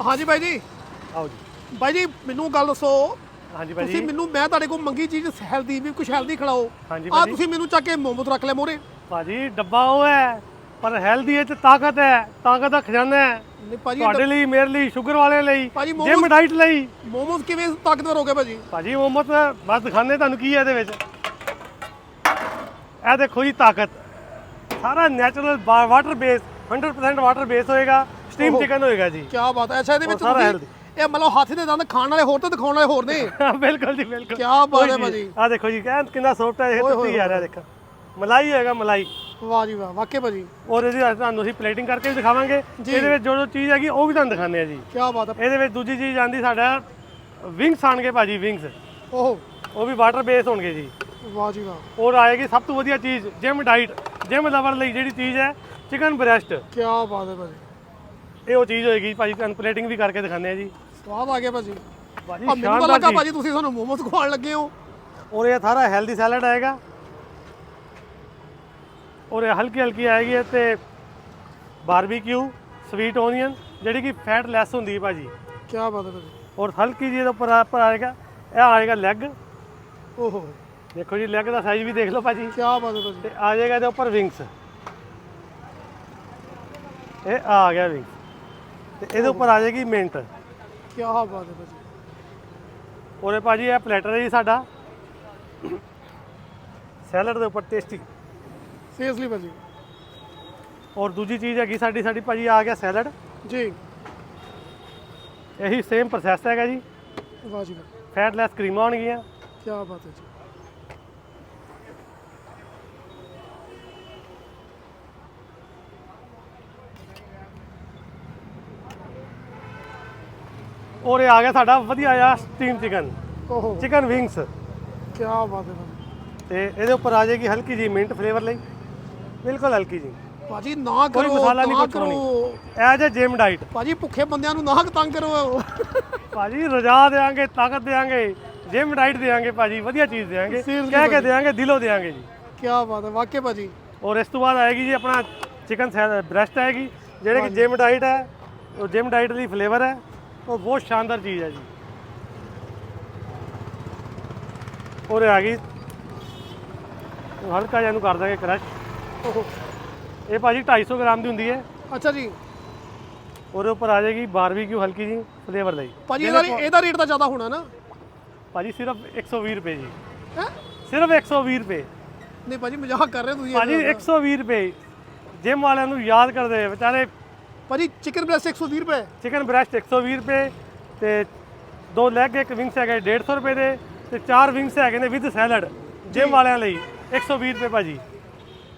ਹਾਂਜੀ ਬਾਈ ਜੀ। ਆਓ ਜੀ। ਬਾਈ ਜੀ ਮੈਨੂੰ ਗੱਲ ਦੱਸੋ। ਹਾਂਜੀ ਤੁਸੀਂ ਭਾਜੀ ਮੈਨੂੰ ਮੈਂ ਤੁਹਾਡੇ ਕੋਲ ਮੰਗੀ ਚੀਜ਼ ਹੈਲਦੀ ਵੀ ਕੁਝ ਹੈਲਦੀ ਖਿਲਾਓ। ਹਾਂਜੀ ਆ ਭਾਜੀ। ਤੁਸੀਂ ਮੈਨੂੰ ਚੱਕ ਕੇ ਮੋਮੋਸ ਰੱਖ ਲੈ ਮੋਰੇ। ਭਾਜੀ ਡੱਬਾ ਉਹ ਹੈ ਪਰ ਹੈਲਦੀ ਹੈ ਤੇ ਤਾਕਤ ਹੈ ਤਾਕਤ ਦਾ ਖਜ਼ਾਨਾ ਹੈ। ਨਹੀਂ ਭਾਜੀ ਤੁਹਾਡੇ ਲਈ ਮੇਰੇ ਲਈ ਸ਼ੂਗਰ ਵਾਲਿਆਂ ਲਈ ਭਾਜੀ, ਜਿਮ ਡਾਈਟ ਲਈ। ਮੋਮੋਸ ਕਿਵੇਂ ਤਾਕਤਵਰ ਹੋ ਗਏ ਭਾਜੀ? ਭਾਜੀ ਮੋਮਤ ਬਸ ਦਿਖਾਣੇ ਤੁਹਾਨੂੰ ਕੀ ਹੈ ਇਹਦੇ ਵਿੱਚ। ਇਹ ਦੇਖੋ ਜੀ ਤਾਕਤ। ਸਾਰਾ natural water base 100% water base ਹੋਏਗਾ। ਸਟੀਮ। ਚਿਕਨ ਹੋਏਗਾ ਜੀ। ਕੀ ਬਾਤ ਹੈ। ਅੱਛਾ ਇਹਦੇ ਵਿੱਚ ਸਾਰਾ ਤੁਸੀਂ healthy। ਇਹ ਮਤਲਬ ਹੱਥ ਦੇ ਦੰਦ ਖਾਣ ਵਾਲੇ ਹੋਰ ਤੇ ਦਿਖਾਉਣ ਵਾਲੇ ਹੋਰ ਨੇ। ਬਿਲਕੁਲ ਜੀ ਬਿਲਕੁਲ। ਕਿਆ ਬਾਤ ਹੈ ਭਾਜੀ। ਆ ਦੇਖੋ ਜੀ ਕਹਿ ਕਿੰਨਾ ਸੌਫਟ ਹੈ ਇਹ ਓਏ ਹੋਏ ਤੁਸੀਂ ਆ ਰਿਹਾ ਦੇਖੋ। ਮਲਾਈ ਹੋਏਗਾ ਮਲਾਈ। ਵਾਹ ਜੀ ਵਾਹ ਵਾਕੇ ਭਾਜੀ। ਔਰ ਇਹਦੀ ਅੱਜ ਤੁਹਾਨੂੰ ਅਸੀਂ ਪਲੇਟਿੰਗ ਕਰਕੇ ਵੀ ਦਿਖਾਵਾਂਗੇ। ਜੀ। ਇਹਦੇ ਵਿੱਚ ਜੋ ਜੋ ਚੀਜ਼ ਹੈਗੀ ਉਹ ਵੀ ਤੁਹਾਨੂੰ ਦਿਖਾਉਂਦੇ ਆ ਜੀ। ਕੀ ਬਾਤ ਹੈ। ਇਹਦੇ ਵਿੱਚ ਦੂਜੀ ਚੀਜ਼ ਆਂਦੀ ਸਾਡਾ ਵਿੰਗਸ ਆਣਗੇ ਭਾਜੀ ਵਿੰਗਸ ਓਹੋ। ਉਹ ਵੀ ਵਾਟਰ ਬੇਸ ਹੋਣਗੇ ਜੀ। ਵਾਹ ਜੀ ਵਾਹ। ਔਰ ਆਏਗੀ ਸਭ ਤੋਂ ਵਧੀਆ ਚੀਜ਼ ਜਿਮ ਡਾਈਟ ਜਿਮ ਲਵਰ ਲਈ ਜਿਹੜੀ ਚੀਜ਼ ਹੈ ਚਿਕਨ ਬ੍ਰੈਸਟ ਕੀ ਬਾਤ ਹੈ ਭਾਜੀ। ਇਹ ਉਹ ਚੀਜ਼ ਹੋਏਗੀ ਭਾਜੀ ਤੁਹਾਨੂੰ ਪਲੇਟਿੰਗ ਵੀ ਕਰਕੇ ਦਿਖਾਉਂਦੇ ਆ ਜੀ। ਸਵਾਦ ਆ ਗਿਆ ਭਾਜੀ। ਭਾਜੀ ਆ ਮੈਨੂੰ ਤਾਂ ਸ਼ਾਨਦਾਰ ਲੱਗਾ। ਭਾਜੀ ਤੁਸੀਂ ਸਾਨੂੰ ਮੋਮੋਸ ਖਵਾਉਣ ਲੱਗੇ ਹੋ। ਔਰ ਇਹ ਸਾਰਾ ਹੈਲਦੀ ਸੈਲਡ ਆਏਗਾ। ਔਰ ਇਹ ਹਲਕੀ ਹਲਕੀ ਆਏਗੀ ਇਹ ਤੇ ਬਾਰਬੀਕਿਊ ਸਵੀਟ ਓਨੀਅਨ ਜਿਹੜੀ ਕਿ ਫੈਟ ਲੈਸ ਹੁੰਦੀ ਹੈ ਭਾਜੀ। ਕੀ ਬਾਤ ਹੈ ਭਾਜੀ। ਔਰ ਹਲਕੀ ਜਿਹੀ ਇਹਦੇ ਉੱਪਰ ਉੱਪਰ ਆਏਗਾ ਇਹ ਆਏਗਾ ਲੈਗ ਓਹੋ। ਦੇਖੋ ਜੀ ਲੈਗ ਦਾ ਸਾਈਜ਼ ਵੀ ਦੇਖ ਲਓ ਭਾਜੀ। ਕੀ ਬਾਤ ਹੈ ਭਾਜੀ। ਤੇ ਆ ਜਾਏਗਾ ਇਹਦੇ ਉੱਪਰ ਵਿੰਗਸ ਇਹ ਆ ਗਿਆ ਵਿੰਗਸ ਤੇ ਇਹਦੇ ਉੱਪਰ ਆ ਜਾਏਗੀ ਮਿੰਟ। ਕੀ ਬਾਤ ਹੈ ਭਾਜੀ। ਔਰ ਇਹ ਭਾਜੀ ਇਹ ਪਲੇਟਰ ਹੈ ਜੀ ਸਾਡਾ। ਸੈਲਡ ਦੇ ਉੱਪਰ ਟੇਸਟੀ ਸੀਰੀਅਸਲੀ ਭਾਜੀ। ਔਰ ਦੂਜੀ ਚੀਜ਼ ਹੈਗੀ ਸਾਡੀ ਸਾਡੀ ਭਾਜੀ ਆ ਗਿਆ ਸੈਲਡ ਜੀ। ਇਹੀ ਸੇਮ ਪ੍ਰੋਸੈਸ ਹੈਗਾ ਜੀ। ਵਾਹ ਜੀ ਵਾਹ। ਫੈਟ ਲੈਸ ਕਰੀਮਾਂ ਹੋਣਗੀਆਂ ਕੀ ਬਾਤ ਹੈ ਜੀ। ਔਰ ਇਹ ਆ ਗਿਆ ਸਾਡਾ ਵਧੀਆ ਆ ਸਟੀਮ ਚਿਕਨ ਓਹੋ। ਚਿਕਨ ਵਿੰਗਸ ਕੀ ਬਾਤ ਹੈ ਭਾਜੀ ਤੇ ਇਹਦੇ ਉੱਪਰ ਆ ਜਾਏਗੀ ਹਲਕੀ ਜੀ ਮਿੰਟ ਫਲੇਵਰ ਲਈ। ਬਿਲਕੁਲ ਹਲਕੀ ਜੀ ਭਾਜੀ ਨਾ ਕਰੋ ਮਸਾਲਾ ਨਹੀਂ ਨਾ ਕੁਛ ਕਰੋ। ਐਜ ਅ ਜਿਮ ਡਾਈਟ ਭਾਜੀ ਭੁੱਖੇ ਬੰਦਿਆਂ ਨੂੰ ਨਾ ਤੰਗ ਕਰੋ। ਭਾਜੀ ਰਜਾ ਦੇਾਂਗੇ ਤਾਕਤ ਦੇਾਂਗੇ ਜਿਮ ਡਾਈਟ ਦੇਾਂਗੇ ਭਾਜੀ ਵਧੀਆ ਚੀਜ਼ ਦੇਾਂਗੇ ਕਹਿ ਕੇ। ਦੇਾਂਗੇ ਦਿਲੋਂ ਦੇਾਂਗੇ ਜੀ। ਕੀ ਬਾਤ ਹੈ ਵਾਕੇ ਭਾਜੀ। ਔਰ ਇਸ ਤੋਂ ਬਾਅਦ ਆਏਗੀ ਜੀ ਆਪਣਾ ਚਿਕਨ ਬ੍ਰੈਸਟ ਆਏਗੀ ਜਿਹੜੇ ਕਿ ਜਿਮ ਡਾਈਟ ਹੈ ਉਹ ਜਿਮ ਡਾਈਟ ਲਈ ਫਲੇਵਰ ਹੈ। ਉਹ ਬਹੁਤ ਸ਼ਾਨਦਾਰ ਚੀਜ਼ ਹੈ ਜੀ। ਔਰ ਆ ਗਈ। ਹਲਕਾ ਜਿਹਾ ਨੂੰ ਕਰ ਦਾਂਗੇ ਕ੍ਰਸ਼ ਇਹ ਭਾਜੀ 250 ਗ੍ਰਾਮ ਦੀ ਹੁੰਦੀ ਹੈ। ਅੱਛਾ ਜੀ। ਉਹਦੇ ਉੱਪਰ ਆ ਜਾਏਗੀ ਬਾਰਬੀਕਿਊ ਹਲਕੀ ਜੀ ਫਲੇਵਰ ਲਈ। ਭਾਜੀ ਇਹਦਾ ਇਹਦਾ ਰੇਟ ਤਾਂ ਜ਼ਿਆਦਾ ਹੋਣਾ ਨਾ। ਭਾਜੀ ਸਿਰਫ 120 ਰੁਪਏ ਜੀ। ਹੈ? ਸਿਰਫ 120 ਰੁਪਏ। ਨਹੀਂ ਭਾਜੀ ਮਜ਼ਾਕ ਕਰ ਰਹੇ ਤੁਸੀਂ ਭਾਜੀ 120 ਰੁਪਏ। ਜਿਮ ਵਾਲਿਆਂ ਨੂੰ ਯਾਦ ਕਰਦੇ ਵਿਚਾਰੇ ਭਾਜੀ ਚਿਕਨ ਬ੍ਰੈਸਟ 120 ਰੁਪਏ। ਚਿਕਨ ਬ੍ਰੈਸਟ 120 ਰੁਪਏ ਤੇ ਦੋ ਲੈਗ ਇੱਕ ਵਿੰਗਸ ਹੈਗੇ 150 ਰੁਪਏ ਦੇ ਤੇ ਚਾਰ ਵਿੰਗਸ ਹੈਗੇ ਨੇ ਵਿਦ ਸੈਲਡ ਜਿਮ ਵਾਲਿਆਂ ਲਈ। 120 ਰੁਪਏ ਭਾਜੀ।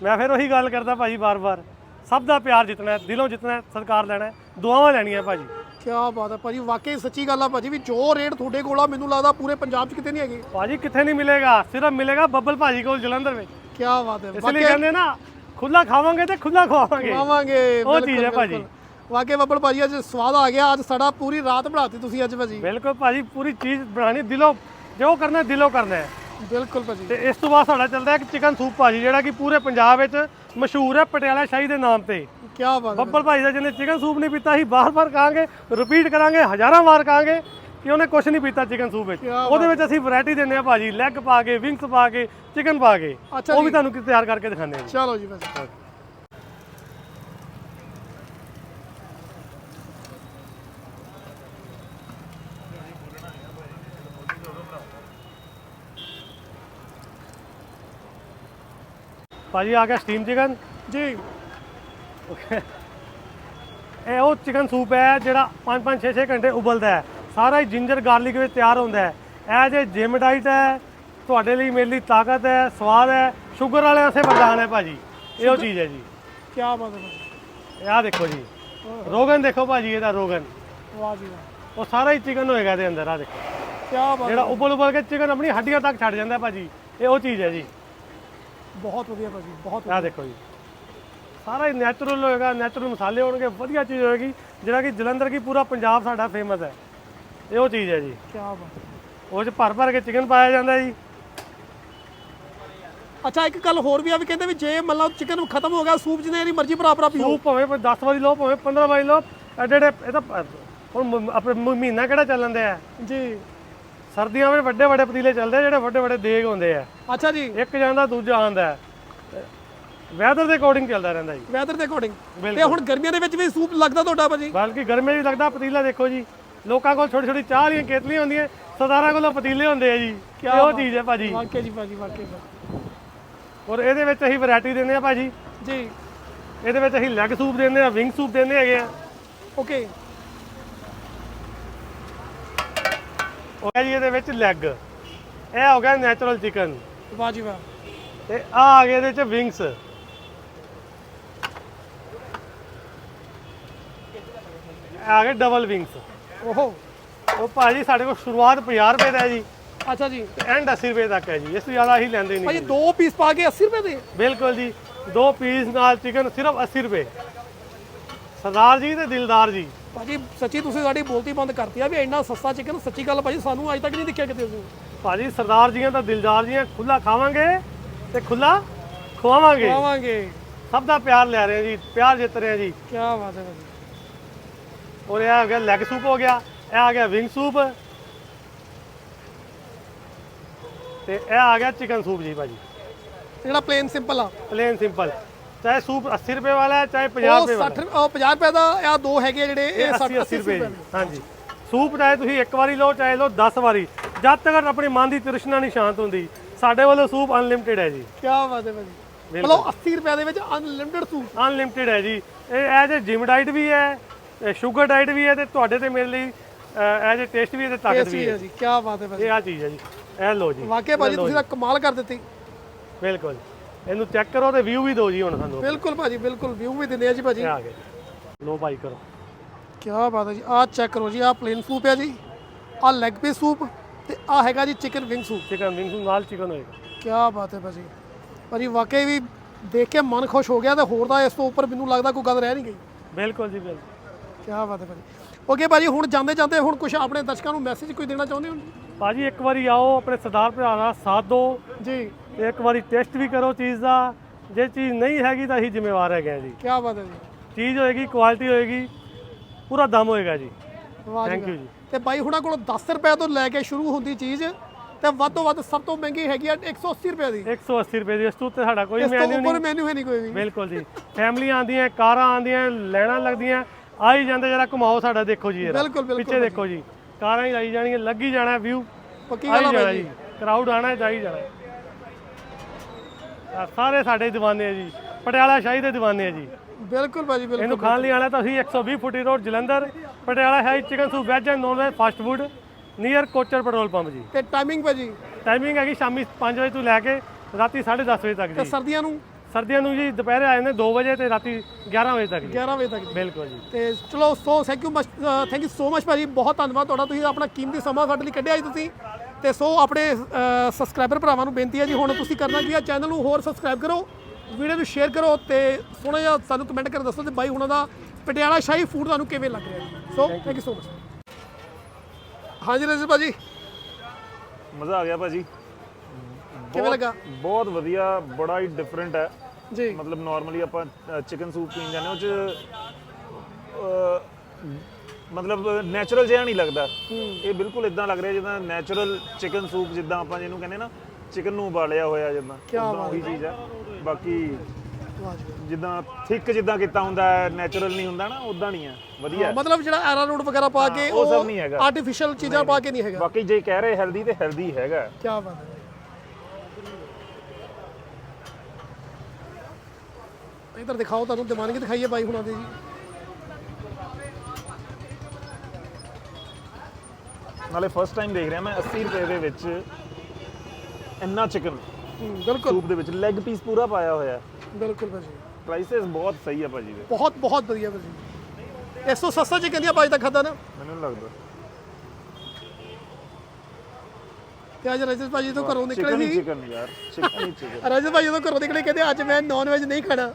ਮੈਂ ਫਿਰ ਉਹੀ ਗੱਲ ਕਰਦਾ ਭਾਜੀ ਬਾਰ-ਬਾਰ ਸਭ ਦਾ ਪਿਆਰ ਜਿੱਤਣਾ ਹੈ ਦਿਲੋਂ ਜਿੱਤਣਾ ਹੈ ਸਰਕਾਰ ਲੈਣਾ ਹੈ ਦੁਆਵਾਂ ਲੈਣੀਆਂ ਭਾਜੀ। ਕੀ ਬਾਤ ਹੈ ਭਾਜੀ ਵਾਕਈ ਸੱਚੀ ਗੱਲ ਆ ਭਾਜੀ ਵੀ ਜੋ ਰੇਟ ਤੁਹਾਡੇ ਕੋਲ ਆ ਮੈਨੂੰ ਲੱਗਦਾ ਪੂਰੇ ਪੰਜਾਬ 'ਚ ਕਿਤੇ ਨਹੀਂ ਹੈਗੀ। ਭਾਜੀ ਕਿੱਥੇ ਨਹੀਂ ਮਿਲੇਗਾ? ਸਿਰਫ ਮਿਲੇਗਾ ਬੱਬਲ ਭਾਜੀ ਕੋਲ ਜਲੰਧਰ ਵਿੱਚ। ਕੀ ਬਾਤ ਹੈ ਇਸ ਲਈ ਕਹਿੰਦੇ ਨਾ ਖੁੱਲਾ ਖਾਵਾਂਗੇ ਤੇ ਖੁੱਲਾ ਖਵਾਵਾਂਗੇ। ਆਵਾਂਗੇ ਉਹ ਚੀਜ਼ ਹੈ ਭਾਜੀ। ਵਾਕਈ ਬੱਬਲ ਭਾਜੀ ਅੱਜ ਸਵਾਦ ਆ ਗਿਆ ਅੱਜ ਸਾਡਾ ਪੂਰੀ ਰਾਤ ਬਣਾਤੀ ਤੁਸੀਂ ਅੱਜ ਭਾਜੀ। ਬਿਲਕੁਲ ਭਾਜੀ ਪੂਰੀ ਚੀਜ਼ ਬਣਾਣੀ ਦਿਲੋਂ ਜੋ ਕਰਨਾ ਦਿਲੋਂ ਕਰਨਾ ਹੈ। ਬਿਲਕੁਲ ਭਾਜੀ। ਤੇ ਇਸ ਤੋਂ ਬਾਅਦ ਸਾਡਾ ਚੱਲਦਾ ਹੈ ਚਿਕਨ ਸੂਪ ਭਾਜੀ ਜਿਹੜਾ ਕਿ ਪੂਰੇ ਪੰਜਾਬ ਵਿੱਚ ਮਸ਼ਹੂਰ ਹੈ ਪਟਿਆਲਾ ਸ਼ਾਹੀ ਦੇ ਨਾਮ ਤੇ। ਕੀ ਬਾਤ ਹੈ ਬੱਬਲ ਭਾਈ ਦਾ ਜਿਹਨੇ ਚਿਕਨ ਸੂਪ ਨਹੀਂ ਪੀਤਾ ਸੀ ਬਾਰ-ਬਾਰ ਕਹਾਂਗੇ ਰਿਪੀਟ ਕਰਾਂਗੇ ਹਜ਼ਾਰਾਂ ਵਾਰ ਕਹਾਂਗੇ ਕਿ ਉਹਨੇ ਕੁਝ ਨਹੀਂ ਪੀਤਾ ਚਿਕਨ ਸੂਪ ਵਿੱਚ। ਉਹਦੇ ਵਿੱਚ ਅਸੀਂ ਵੈਰਾਈਟੀ ਦਿੰਦੇ ਆ ਭਾਜੀ ਲੈਗ ਪਾ ਕੇ ਵਿੰਗਸ ਪਾ ਕੇ ਚਿਕਨ ਪਾ ਕੇ। ਉਹ। ਵੀ ਤੁਹਾਨੂੰ ਤਿਆਰ ਕਰਕੇ ਦਿਖਾਉਂਦੇ ਆ ਚਲੋ ਜੀ ਭਾਜੀ। ਭਾਜੀ ਆ ਗਿਆ ਸਟੀਮ ਚਿਕਨ ਜੀ। ਇਹ ਉਹ ਚਿਕਨ ਸੂਪ ਹੈ ਜਿਹੜਾ 5-5 6-6 ਘੰਟੇ ਉਬਲਦਾ ਹੈ। ਸਾਰਾ ਹੀ ਜਿੰਜਰ ਗਾਰਲਿਕ ਵਿੱਚ ਤਿਆਰ ਹੁੰਦਾ ਹੈ। ਇਹ ਜੇ ਜਿਮ ਡਾਈਟ ਹੈ ਤੁਹਾਡੇ ਲਈ ਮੇਰੇ ਲਈ ਤਾਕਤ ਹੈ ਸਵਾਦ ਹੈ ਸ਼ੂਗਰ ਵਾਲਿਆਂ ਵਾਸਤੇ ਵਰਦਾਨ ਹੈ ਭਾਜੀ। ਇਹ ਉਹ ਚੀਜ਼ ਹੈ ਜੀ। ਕੀ ਬਾਤ ਹੈ ਆਹ ਦੇਖੋ ਜੀ। ਰੋਗਨ ਦੇਖੋ ਭਾਜੀ ਇਹਦਾ ਰੋਗਨ। ਵਾਹ ਜੀ ਵਾਹ। ਉਹ ਸਾਰਾ ਹੀ ਚਿਕਨ ਹੋਏਗਾ ਇਹਦੇ ਅੰਦਰ ਆ ਦੇਖੋ। ਕੀ ਬਾਤ ਜਿਹੜਾ ਉਬਲ ਉਬਲ ਕੇ ਚਿਕਨ ਆਪਣੀ ਹੱਡੀਆਂ ਤੱਕ ਛੱਡ ਜਾਂਦਾ ਭਾਜੀ। ਇਹ ਉਹ ਚੀਜ਼ ਹੈ ਜੀ। ਬਹੁਤ ਵਧੀਆ ਭਾਜੀ ਬਹੁਤ ਆਹ ਦੇਖੋ ਜੀ। ਸਾਰਾ ਹੀ ਨੈਚੁਰਲ ਹੋਏਗਾ ਨੈਚੁਰਲ ਮਸਾਲੇ ਹੋਣਗੇ ਵਧੀਆ ਚੀਜ਼ ਹੋਏਗੀ ਜਿਹੜਾ ਕਿ ਜਲੰਧਰ ਕੀ ਪੂਰਾ ਪੰਜਾਬ ਸਾਡਾ ਫੇਮਸ ਹੈ। ਇਹ ਉਹ ਚੀਜ਼ ਹੈ ਜੀ। ਕੀ ਬਾਤ ਹੈ। ਉਹ ਚ ਭਰ ਭਰ ਕੇ ਚਿਕਨ ਪਾਇਆ ਜਾਂਦਾ ਜੀ। ਅੱਛਾ ਇੱਕ ਗੱਲ ਹੋਰ ਵੀ ਆ ਵੀ ਕਹਿੰਦੇ ਵੀ ਜੇ ਮਤਲਬ ਚਿਕਨ ਖਤਮ ਹੋ ਗਿਆ ਸੂਪ ਜਿਹਨੇ ਇਹਦੀ ਮਰਜ਼ੀ ਭਰਾ ਭਰਾ ਪੀਓ। ਸੂਪ ਭਾਵੇਂ 10 ਵਾਰੀ ਲਓ ਭਾਵੇਂ 15 ਵਾਰੀ ਲਓ ਐਡੇ ਐਡੇ ਇਹ ਤਾਂ ਹੁਣ ਮ- ਆਪਣੇ ਮ- ਮਹੀਨਾ ਕਿਹੜਾ ਚੱਲਣ ਦੇ ਆ ਜੀ। ਸਰਦੀਆਂ ਵਿੱਚ ਵੱਡੇ ਵੱਡੇ ਪਤੀਲੇ ਚੱਲਦੇ ਜਿਹੜੇ ਵੱਡੇ ਵੱਡੇ ਦੇਗ ਹੁੰਦੇ ਆ। ਅੱਛਾ ਜੀ। ਇੱਕ ਜਾਂਦਾ ਦੂਜਾ ਆਂਦਾ ਵੈਦਰ ਦੇ ਅਕੋਰਡਿੰਗ ਚੱਲਦਾ ਰਹਿੰਦਾ ਜੀ। ਵੈਦਰ ਦੇ ਅਕੋਰਡਿੰਗ। ਤੇ ਹੁਣ ਗਰਮੀਆਂ ਦੇ ਵਿੱਚ ਵੀ ਸੂਪ ਲੱਗਦਾ ਤੁਹਾਡਾ ਭਾਜੀ? ਬਲਕਿ ਗਰਮੀ ਵੀ ਲੱਗਦਾ ਪਤੀਲਾ ਦੇਖੋ ਜੀ। ਲੋਕਾਂ ਕੋਲ ਛੋਟੀ ਛੋਟੀ ਚਾਹ ਵਾਲੀਆਂ ਕੇਤਲੀਆਂ ਹੁੰਦੀਆਂ ਸਰਦਾਰਾਂ ਕੋਲ ਪਤੀਲੇ ਹੁੰਦੇ ਆ ਜੀ। ਇਹ ਉਹ ਚੀਜ਼ ਹੈ ਭਾਜੀ। ਵਾਕਿਆ ਜੀ ਭਾਜੀ ਵਾਕਿਆ। ਔਰ ਇਹਦੇ ਵਿੱਚ ਅਸੀਂ ਵੈਰਾਈਟੀ ਦਿੰਦੇ ਆ ਭਾਜੀ। ਜੀ। ਇਹਦੇ ਵਿੱਚ ਅਸੀਂ ਲੈਗ ਸੂਪ ਦਿੰਦੇ ਆ ਵਿੰਗ ਸੂਪ ਦਿੰਦੇ ਹੈਗੇ ਆ। ਓਕੇ ਹੈ ਜੀ ਇਹਦੇ ਵਿੱਚ ਲੈਗ ਇਹ ਹੋ ਗਿਆ ਨੈਚੁਰਲ ਚਿਕਨ ਵਾਹ ਜੀ ਵਾਹ। ਤੇ ਆ ਆ ਗਏ ਇਹਦੇ ਚ ਵਿੰਗਸ ਆ ਗਏ ਡਬਲ ਵਿੰਗਸ ਓਹੋ। ਉਹ ਭਾਜੀ ਸਾਡੇ ਕੋਲ ਸ਼ੁਰੂਆਤ 50 ਰੁਪਏ ਦਾ ਹੈ ਜੀ। ਅੱਛਾ ਜੀ। ਤੇ ਐਂਡ 80 ਰੁਪਏ ਤੱਕ ਹੈ ਜੀ। ਇਸ ਤੋਂ ਜ਼ਿਆਦਾ ਅਸੀਂ ਲੈਂਦੇ ਨਹੀਂ ਭਾਜੀ ਦੋ ਪੀਸ ਪਾ ਕੇ 80 ਰੁਪਏ ਦੇ। ਬਿਲਕੁਲ ਜੀ। ਦੋ ਪੀਸ ਨਾਲ ਚਿਕਨ ਸਿਰਫ 80 ਰੁਪਏ। ਸਰਦਾਰ ਜੀ ਤੇ ਦਿਲਦਾਰ ਜੀ। ਭਾਜੀ ਸੱਚੀ ਤੁਸੀਂ ਸਾਡੀ ਬੋਲਤੀ ਬੰਦ ਕਰਤੀ ਆ ਵੀ ਇੰਨਾ ਸਸਤਾ ਚਿਕਨ ਸੱਚੀ ਗੱਲ ਭਾਜੀ ਸਾਨੂੰ ਅੱਜ ਤੱਕ ਨਹੀਂ ਦਿਖਿਆ ਕਿਤੇ ਅਸੀਂ। ਭਾਜੀ ਸਰਦਾਰ ਜੀਆਂ ਤਾਂ ਦਿਲਦਾਰ ਜੀਆਂ ਖੁੱਲਾ ਖਾਵਾਂਗੇ ਤੇ ਖੁੱਲਾ ਖਵਾਵਾਂਗੇ। ਆਵਾਂਗੇ ਸਭ ਦਾ ਪਿਆਰ ਲੈ ਰਹੇ ਜੀ ਪਿਆਰ ਜਿੱਤ ਰਹੇ ਜੀ। ਕੀ ਬਾਤ ਹੈ ਭਾਜੀ। ਔਰ ਇਹ ਆ ਗਿਆ ਲੈਗ ਸੂਪ ਹੋ ਗਿਆ ਇਹ ਆ ਗਿਆ ਵਿੰਗ ਸੂਪ ਤੇ ਇਹ ਆ ਗਿਆ ਚਿਕਨ ਸੂਪ ਜੀ ਭਾਜੀ। ਜਿਹੜਾ ਪਲੇਨ ਸਿੰਪਲ ਆ। ਪਲੇਨ ਸਿੰਪਲ ਚਾਹੇ ਸੂਪ 80 ਰੁਪਏ ਵਾਲਾ ਹੈ ਚਾਹੇ 50 ਉਹ ਰੁਪਏ ਵਾਲਾ 60 ਉਹ 50 ਰੁਪਏ ਦਾ ਆ ਦੋ ਹੈਗੇ ਜਿਹੜੇ ਇਹ ਇਹ 80 60 80 ਰੁਪਏ ਜੀ। ਹਾਂਜੀ। ਸੂਪ ਚਾਹੇ ਤੁਸੀਂ ਇੱਕ ਵਾਰੀ ਲਓ ਚਾਹੇ ਲਓ 10 ਵਾਰੀ। ਜਦ ਤੱਕ ਆਪਣੀ ਮਨ ਦੀ ਤ੍ਰਿਸ਼ਨਾ ਨਹੀਂ ਸ਼ਾਂਤ ਹੁੰਦੀ ਸਾਡੇ ਵੱਲੋਂ ਸੂਪ ਅਨਲਿਮਿਟਿਡ ਹੈ ਜੀ। ਕੀ ਬਾਤ ਹੈ ਭਾਜੀ। ਮਤਲਬ 80 ਰੁਪਏ ਦੇ ਵਿੱਚ ਅਨਲਿਮਿਟਡ ਸੂਪ ਅਨਲਿਮਿਟਿਡ ਹੈ ਜੀ। ਇਹ ਐਜ ਏ ਜਿਮ ਡਾਈਟ ਵੀ ਹੈ ਸ਼ੂਗਰ ਡਾਈਟ ਵੀ ਹੈ ਤੇ ਤੁਹਾਡੇ ਤੇ ਮੇਰੇ ਲਈ ਐਜ ਏ ਟੇਸਟ ਵੀ ਹੈ ਤੇ ਤਾਕਤ ਟੇਸਟ ਵੀ ਵੀ ਹੈ ਹੈ ਜੀ। ਕੀ ਬਾਤ ਹੈ ਭਾਜੀ। ਇਹ ਆ ਚੀਜ਼ ਹੈ ਜੀ। ਇਹ ਲਓ ਜੀ। ਵਾਕਿਆ ਭਾਜੀ ਤੁਸੀਂ ਤਾਂ ਕਮਾਲ ਕਰ ਦਿੱਤੀ। ਬਿਲਕੁਲ। ਇਹਨੂੰ ਚੈੱਕ ਕਰੋ ਤੇ ਵਿਊ ਵੀ ਦਿਓ ਜੀ ਹੁਣ ਸਾਨੂੰ। ਬਿਲਕੁਲ ਭਾਜੀ ਬਿਲਕੁਲ। ਵਿਊ ਵੀ ਦਿੰਦੇ ਆ ਜੀ ਭਾਜੀ। ਇਹ ਆ ਗਏ। ਲੋ ਬਾਈ ਕਰੋ। ਕੀ ਬਾਤ ਹੈ ਜੀ। ਆਹ ਚੈੱਕ ਕਰੋ ਜੀ ਆਹ ਪਲੇਨ ਸੂਪ ਹੈ ਜੀ। ਆਹ ਲੈਗ ਪੀਸ ਸੂਪ ਤੇ ਆਹ ਹੈਗਾ ਜੀ chicken wing soup chicken wings ਨਾਲ ਚਿਕਨ ਹੋਏਗਾ। ਕੀ ਬਾਤ ਹੈ ਭਾਜੀ। ਭਾਜੀ ਵਾਕਈ ਵੀ ਦੇਖ ਕੇ ਮਨ ਖੁਸ਼ ਹੋ ਗਿਆ ਤੇ ਹੋਰ ਤਾਂ ਇਸ ਤੋਂ ਉੱਪਰ ਮੈਨੂੰ ਲੱਗਦਾ ਕੋਈ ਗੱਲ ਰਹਿ ਨਹੀਂ ਗਈ। ਬਿਲਕੁਲ ਜੀ ਬਿਲਕੁਲ। ਕੀ ਬਾਤ ਹੈ ਭਾਜੀ। ਓਕੇ ਭਾਜੀ ਹੁਣ ਜਾਂਦੇ ਜਾਂਦੇ ਹੁਣ ਕੁਝ ਆਪਣੇ ਦਰਸ਼ਕਾਂ ਨੂੰ ਮੈਸੇਜ ਕੋਈ ਦੇਣਾ ਚਾਹੁੰਦੇ ਹੋ ਭਾਜੀ ਇੱਕ ਵਾਰੀ ਆਓ ਆਪਣੇ ਸਰਦਾਰ ਭਰਾ ਦਾ ਸਾਥ ਦਿਓ। ਜੀ। ਤੇ ਇੱਕ ਵਾਰੀ ਟੈਸਟ ਵੀ ਕਰੋ ਚੀਜ਼ ਦਾ। ਜੇ ਚੀਜ਼ ਨਹੀਂ ਹੈਗੀ ਤਾਂ ਅਸੀਂ ਜ਼ਿੰਮੇਵਾਰ ਹੈਗੇ ਹਾਂ ਜੀ। ਕੀ ਬਾਤ ਹੈ ਜੀ। ਚੀਜ਼ ਹੋਏਗੀ ਕੁਆਲਿਟੀ ਹੋਏਗੀ ਪੂਰਾ ਦਮ ਹੋਏਗਾ ਜੀ। ਵਾਹ ਥੈਂਕ ਜੀ ਯੂ ਜੀ। ਤੇ ਬਾਈ ਹੁਣਾਂ ਕੋਲ 10 ਰੁਪਏ ਤੋਂ ਲੈ ਕੇ ਸ਼ੁਰੂ ਹੁੰਦੀ ਚੀਜ਼ ਤੇ ਵੱਧ ਤੋਂ ਵੱਧ ਸਭ ਤੋਂ ਮਹਿੰਗੀ ਹੈਗੀ ਆ 180 ਰੁਪਏ ਦੀ। 180 ਰੁਪਏ ਦੀ ਇਸ ਤੋਂ ਉੱਤੇ ਸਾਡਾ ਕੋਈ ਇਸ ਤੋਂ ਮੈਨੂ ਉੱਪਰ ਨਹੀਂ। ਮੈਨੂ ਹੈ ਨਹੀਂ ਕੋਈ ਵੀ। ਬਿਲਕੁਲ ਜੀ। ਫੈਮਲੀਆਂ ਆਉਂਦੀਆਂ ਕਾਰਾਂ ਆਉਂਦੀਆਂ ਲੈਣਾ ਲੱਗਦੀਆਂ ਆ ਹੀ ਜਾਂਦੇ ਜਰਾ ਘੁਮਾਓ ਸਾਡਾ ਦੇਖੋ ਜੀ ਇਹਦਾ ਬਿਲਕੁਲ, ਬਿਲਕੁਲ ਪਿੱਛੇ ਦੇਖੋ ਜੀ। ਕਾਰਾਂ ਹੀ ਲਾਈ ਜਾਣਗੀਆਂ ਲੱਗੀ ਜਾਣਾ ਵਿਊ ਪੱਕੀ ਆਈ ਗੱਲ ਆ ਬਾਈ ਜੀ ਜੀ। ਕਰਾਊਡ ਆਣਾ ਜਾਈ ਜਾਣਾ। ਸਾਰੇ ਸਾਡੇ دیਵਾਨੇ ਆ ਜੀ। ਪਟਿਆਲਾ ਸ਼ਾਹੀ ਦੇ دیਵਾਨੇ ਆ ਜੀ। ਬਿਲਕੁਲ ਭਾਜੀ ਬਿਲਕੁਲ ਇਹਨੂੰ ਖਾਣ ਲਈ ਆਣਾ ਤਾਂ ਅਸੀਂ 120 ਫੁੱਟੀ road Jalandhar Patiala shahi chicken soup veg and non veg fast food near Kochar petrol pump ਜੀ। ਤੇ ਟਾਈਮਿੰਗ ਭਾਜੀ? ਟਾਈਮਿੰਗ ਹੈਗੀ ਸ਼ਾਮੀ 5 ਵਜੇ ਤੋਂ ਲੈ ਕੇ ਰਾਤੀ 10:30 ਵਜੇ ਤੱਕ ਤੇ ਸਰਦੀਆਂ ਨੂੰ? ਸਰਦੀਆਂ ਨੂੰ ਜੀ ਦੁਪਹਿਰੇ ਆ ਜਾਂਦੇ 2 ਵਜੇ ਤੇ ਰਾਤੀ 11 ਵਜੇ ਤੱਕ ਜੀ। 11 ਵਜੇ ਤੱਕ ਬਿਲਕੁਲ ਜੀ। ਤੇ ਚਲੋ so thank you thank you so much ਭਾਜੀ। ਬਹੁਤ ਧੰਨਵਾਦ ਤੁਹਾਡਾ। ਤੁਸੀਂ ਆਪਣਾ ਕੀਮਤੀ ਸਮਾਂ ਸਾਡੇ ਲਈ ਕੱਢਿਆ ਜੀ ਤੁਸੀਂ। ਤੇ ਸੋ ਆਪਣੇ ਸਬਸਕ੍ਰਾਈਬਰ ਭਰਾਵਾਂ ਨੂੰ ਬੇਨਤੀ ਹੈ ਜੀ ਹੁਣ ਤੁਸੀਂ ਕਰਨਾ ਕੀ ਹੈ ਚੈਨਲ ਨੂੰ ਹੋਰ ਸਬਸਕ੍ਰਾਈਬ ਕਰੋ ਵੀਡੀਓ ਨੂੰ ਸ਼ੇਅਰ ਕਰੋ ਤੇ ਸੋਹਣਾ ਜਿਹਾ ਸਾਨੂੰ ਕਮੈਂਟ ਕਰਕੇ ਦੱਸੋ ਤੇ ਬਾਈ ਹੁਣਾਂ ਦਾ ਪਟਿਆਲਾ ਸ਼ਾਹੀ ਫੂਡ ਤੁਹਾਨੂੰ ਕਿਵੇਂ ਲੱਗ ਰਿਹਾ so thank you so much ਹਾਂਜੀ ਰਜਤ ਭਾਜੀ ਮਜ਼ਾ ਆ ਗਿਆ ਭਾਜੀ ਕਿਵੇਂ ਲੱਗਾ? ਬਹੁਤ ਵਧੀਆ ਬੜਾ ਹੀ ਡਿਫਰੈਂਟ ਹੈ। ਜੀ। ਮਤਲਬ ਨਾਰਮਲੀ ਆਪਾਂ ਚਿਕਨ ਸੂਪ ਪੀਣ ਜਾਂਦੇ ਹਾਂ, ਉਹ ਚ ਮਤਲਬ ਨੈਚੁਰਲ ਜਿਹਾ ਨਹੀਂ ਲੱਗਦਾ। ਇਹ ਬਿਲਕੁਲ ਇਦਾਂ ਲੱਗ ਰਿਹਾ ਜਿੱਦਾਂ ਨੈਚੁਰਲ ਚਿਕਨ ਸੂਪ ਜਿੱਦਾਂ ਆਪਾਂ ਜਿਹਨੂੰ ਕਹਿੰਦੇ ਨਾ ਚਿਕਨ ਨੂੰ ਉਬਾਲਿਆ ਹੋਇਆ ਜਿੱਦਾਂ। ਕਿਆ ਉਦਾਂ ਉਹੀ ਚੀਜ਼ ਹੈ ਬਾਕੀ ਜਿੱਦਾਂ ਥਿਕ ਜਿੱਦਾਂ ਕੀਤਾ ਹੁੰਦਾ ਹੈ ਨੈਚੁਰਲ ਨਹੀਂ ਹੁੰਦਾ ਨਾ ਉਦਾਂ ਨਹੀਂ ਹੈ ਵਧੀਆ ਹਾਂ, ਮਤਲਬ ਜਿਹੜਾ ਐਰਾ ਰੋਡ ਵਗੈਰਾ ਪਾ ਕੇ ਉਹ ਸਭ ਨਹੀਂ ਹੈਗਾ। ਆਰਟੀਫੀਸ਼ੀਅਲ ਚੀਜ਼ਾਂ ਪਾ ਕੇ ਨਹੀਂ ਹੈਗਾ। ਬਾਕੀ ਜੇ ਕਹਿ ਰਹੇ ਹੈਲਦੀ ਤੇ ਹੈਲਦੀ ਹੈਗਾ। ਕੀ ਬਾਤ ਹੈ। ਇਧਰ ਦਿਖਾਓ ਤੁਹਾਨੂੰ ਦਿਮਾਗੀ ਦਿਖਾਈਏ ਬਾਈ ਹੁਣਾਂ ਦੇ ਜੀ। ਨਾਲੇ ਫਸਟ ਟਾਈਮ ਦੇਖ ਰਿਹਾ ਮੈਂ 80 ਰੁਪਏ ਦੇ ਵਿੱਚ ਇੰਨਾ ਚਿਕਨ ਹੂੰ, ਬਿਲਕੁਲ। ਸੂਪ ਦੇ ਵਿੱਚ ਲੈਗ ਪੀਸ ਪੂਰਾ ਪਾਇਆ ਹੋਇਆ। ਹੈ ਬਿਲਕੁਲ ਭਾਜੀ। ਪ੍ਰਾਈਸਸ ਬਹੁਤ ਸਹੀ ਆ ਭਾਜੀ ਦੇ। ਬਹੁਤ ਬਹੁਤ ਵਧੀਆ ਭਾਜੀ। ਇਸ ਤੋਂ ਸਸਤਾ ਚਿਕਨ ਦੀ ਬਾਈ ਤੱਕ ਖਾਦਾ ਨਾ। ਮੈਨੂੰ ਲੱਗਦਾ। ਤੇ ਅੱਜ ਰਜਤ ਭਾਜੀ ਤੋਂ ਘਰੋਂ ਨਿਕਲੇ ਚਿਕਨ ਹੀ ਸੀ। ਚਿਕਨ ਯਾਰ ਚਿਕਨ ਹੀ ਚਿਕਨ ਰਜਤ ਭਾਜੀ ਤੋਂ ਘਰੋਂ ਨਿਕਲੇ ਕਹਿੰਦੇ ਅੱਜ ਮੈਂ ਨਾਨ ਵੈਜ ਨਹੀਂ ਖਾਣਾ।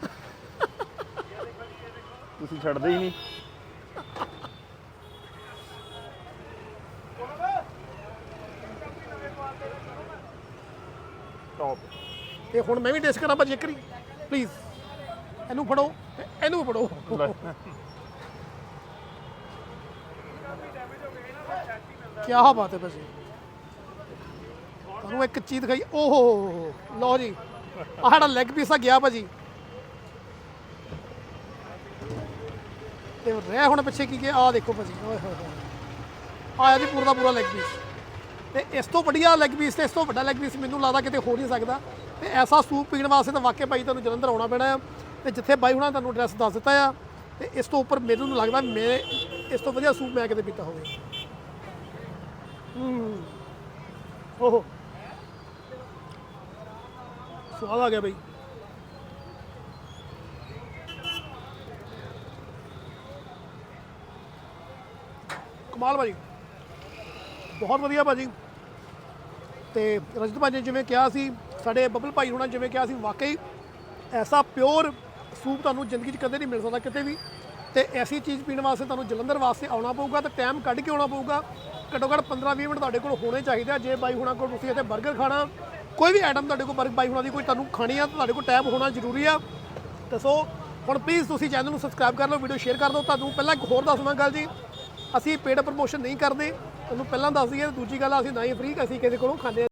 ਤੁਸੀਂ ਛੱਡਦੇ ਹੀ ਨਹੀਂ ਟੌਪ ਤੇ ਹੁਣ ਮੈਂ ਵੀ ਟੇਸਟ ਕਰਾਂ ਭਾਜੀ ਇੱਕ ਵਾਰੀ। ਪਲੀਜ਼ ਇਹਨੂੰ ਫੜੋ। ਇਹਨੂੰ ਫੜੋ। ਕੀ ਬਾਤ ਹੈ ਭਾਜੀ। ਤੁਹਾਨੂੰ ਇੱਕ ਚੀਜ਼ ਦਿਖਾਈ। ਓਹੋ ਲਓ ਜੀ। ਆਹ ਸਾਡਾ ਲੈਗ ਪੀਸ ਆ ਗਿਆ ਭਾਜੀ। ਤੇ ਰਹਿ ਹੁਣ ਪਿੱਛੇ ਕੀ ਗਿਆ? ਆ ਦੇਖੋ ਭਾਜੀ। ਓਏ ਹੋਏ ਆਇਆ ਜੀ ਪੂਰਾ ਪੂਰਾ ਲੈਗ ਪੀਸ ਤੇ ਇਸ ਤੋਂ ਵਧੀਆ ਲੈਗ ਪੀਸ ਤੇ ਇਸ ਤੋਂ ਵੱਡਾ ਲੈਗ ਪੀਸ ਮੈਨੂੰ ਲੱਗਦਾ ਕਿਤੇ ਹੋ ਨਹੀਂ ਸਕਦਾ। ਤੇ ਐਸਾ ਸੂਪ ਪੀਣ ਵਾਸਤੇ ਤਾਂ ਵਾਕਿਆ ਭਾਈ ਤੁਹਾਨੂੰ ਜਲੰਧਰ ਆਉਣਾ ਪੈਣਾ ਆ। ਤੇ ਜਿੱਥੇ ਬਾਈ ਹੁਣਾਂ ਤੁਹਾਨੂੰ ਐਡਰੈਸ ਦੱਸ ਦਿੱਤਾ ਆ, ਤੇ ਇਸ ਤੋਂ ਉੱਪਰ ਮੈਨੂੰ ਲੱਗਦਾ ਮੈਂ ਇਸ ਤੋਂ ਵਧੀਆ ਸੂਪ ਮੈਂ ਕਿਤੇ ਪੀਤਾ ਹੋਵੇ। ਹੂੰ। ਓਹੋ। ਸਵਾਦ ਆ ਗਿਆ ਬਈ। ਕਮਾਲ ਭਾਜੀ ਬਹੁਤ ਵਧੀਆ ਭਾਜੀ। ਤੇ ਰਜਤ ਭਾਜੀ ਨੇ ਜਿਵੇਂ ਕਿਹਾ ਸੀ, ਸਾਡੇ ਬੱਬਲ ਭਾਈ ਹੋਣਾ ਜਿਵੇਂ ਕਿਹਾ ਸੀ, ਵਾਕਈ ਐਸਾ ਪਿਓਰ ਸੂਪ ਤੁਹਾਨੂੰ ਜ਼ਿੰਦਗੀ 'ਚ ਕਦੇ ਨਹੀਂ ਮਿਲ ਸਕਦਾ ਕਿਤੇ ਵੀ। ਤੇ ਐਸੀ ਚੀਜ਼ ਪੀਣ ਵਾਸਤੇ ਤੁਹਾਨੂੰ ਜਲੰਧਰ ਵਾਸਤੇ ਆਉਣਾ ਪਊਗਾ ਤੇ ਟਾਈਮ ਕੱਢ ਕੇ ਆਉਣਾ ਪਊਗਾ। ਘੱਟੋ ਘੱਟ 15-20 ਮਿੰਟ ਤੁਹਾਡੇ ਕੋਲ ਹੋਣੇ ਚਾਹੀਦੇ ਆ। ਜੇ ਬਾਈ ਹੁਣਾਂ ਕੋਲ ਤੁਸੀਂ ਇੱਥੇ 버ਗਰ ਖਾਣਾ, ਕੋਈ ਵੀ ਆਈਟਮ ਤੁਹਾਡੇ ਕੋਲ ਬਰਗ ਬਾਈ ਹੋਣਾ ਦੀ ਕੋਈ ਤੁਹਾਨੂੰ ਖਾਣੀ ਆ ਤਾਂ ਤੁਹਾਡੇ ਕੋਲ ਟਾਈਮ ਹੋਣਾ ਜ਼ਰੂਰੀ ਆ। ਤੇ ਸੋ ਹੁਣ ਪਲੀਜ਼ ਤੁਸੀਂ ਚੈਨਲ ਨੂੰ ਸਬਸਕ੍ਰਾਈਬ ਕਰ ਲਓ ਵੀਡੀਓ ਸ਼ੇਅਰ ਕਰ ਦਿਓ। ਤੁਹਾਨੂੰ ਪਹਿਲਾਂ ਇੱਕ ਹੋਰ ਦੱਸਣਾ ਗੱਲ ਜੀ, ਅਸੀਂ ਪੇਡ ਪ੍ਰਮੋਸ਼ਨ ਨਹੀਂ ਕਰਦੇ। ਤੁਹਾਨੂੰ ਪਹਿਲਾਂ ਦੱਸ ਦਈਏ ਦੂਜੀ ਗੱਲ ਅਸੀਂ ਨਾ ਹੀ ਫ੍ਰੀ ਅਸੀਂ ਕਿਸੇ ਕੋਲੋਂ ਖਾਂਦੇ ਹਾਂ।